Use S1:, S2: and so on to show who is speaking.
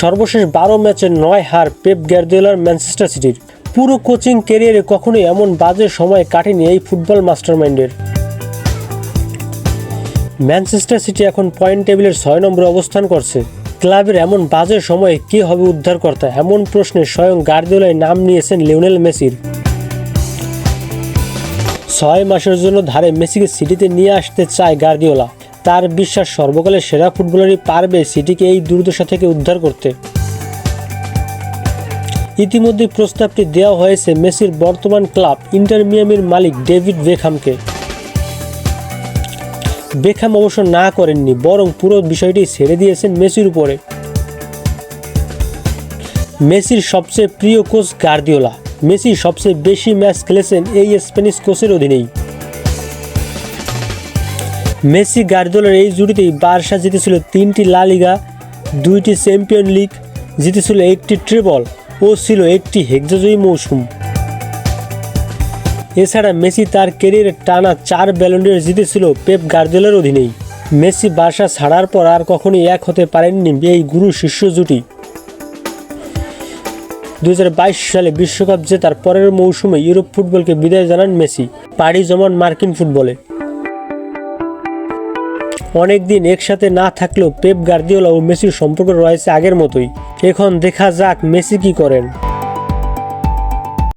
S1: সর্বশেষ বারো ম্যাচে নয় হার পেপ গ্যারদিওলার ম্যানচেস্টার সিটির। পুরো কোচিং ক্যারিয়ারে কখনোই এমন বাজে সময় কাটেনি এই ফুটবল মাস্টারমাইন্ডের। ম্যানচেস্টার সিটি এখন পয়েন্ট টেবিলের ছয় নম্বরে অবস্থান করছে। ক্লাবের এমন বাজে সময়ে কে হবে উদ্ধারকর্তা? এমন প্রশ্নে স্বয়ং গার্দিওলাই নাম নিয়েছেন লিওনেল মেসির। ছয় মাসের জন্য ধারে মেসিকে সিটিতে নিয়ে আসতে চায় গার্দিওলা। তার বিশ্বাস সর্বকালের সেরা ফুটবলারই পারবে সিটিকে এই দুর্দশা থেকে উদ্ধার করতে। ইতিমধ্যে প্রস্তাবটি দেওয়া হয়েছে মেসির বর্তমান ক্লাব ইন্টার মিয়ামির মালিক ডেভিড বেখামকে। বেখাম অবশ্য না করেননি, বরং পুরো বিষয়টি ছেড়ে দিয়েছেন মেসির উপরে। মেসির সবচেয়ে প্রিয় কোচ গার্দিওলা। মেসি সবচেয়ে বেশি ম্যাচ খেলেছেন এই স্প্যানিশ কোচের অধীনেই। মেসি গার্দিওলার এই জুটিতেই বার্সা জিতেছিল তিনটি লা লিগা, দুইটি চ্যাম্পিয়ন লিগ, জিতেছিল একটি ট্রিবল ও ছিল একটি হেক্সাজয়ী মৌসুম। এছাড়া মেসি তার ক্যারিয়ারে টানা চার ব্যালন্ডিয়ার জিতেছিল পেপ গার্দিওলার অধীনেই। মেসি বার্সা ছাড়ার পর আর কখনই এক হতে পারেননি এই গুরু শিষ্য জুটি। দু হাজার বাইশ সালে বিশ্বকাপ জেতার পরের মৌসুমে ইউরোপ ফুটবলকে বিদায় জানান মেসি, পাড়ি জমান মার্কিন ফুটবলে। অনেকদিন একসাথে না থাকলেও পেপ গার্দিওলা ও মেসির সম্পর্ক রয়েছে আগের মতোই। এখন দেখা যাক মেসি কি করেন।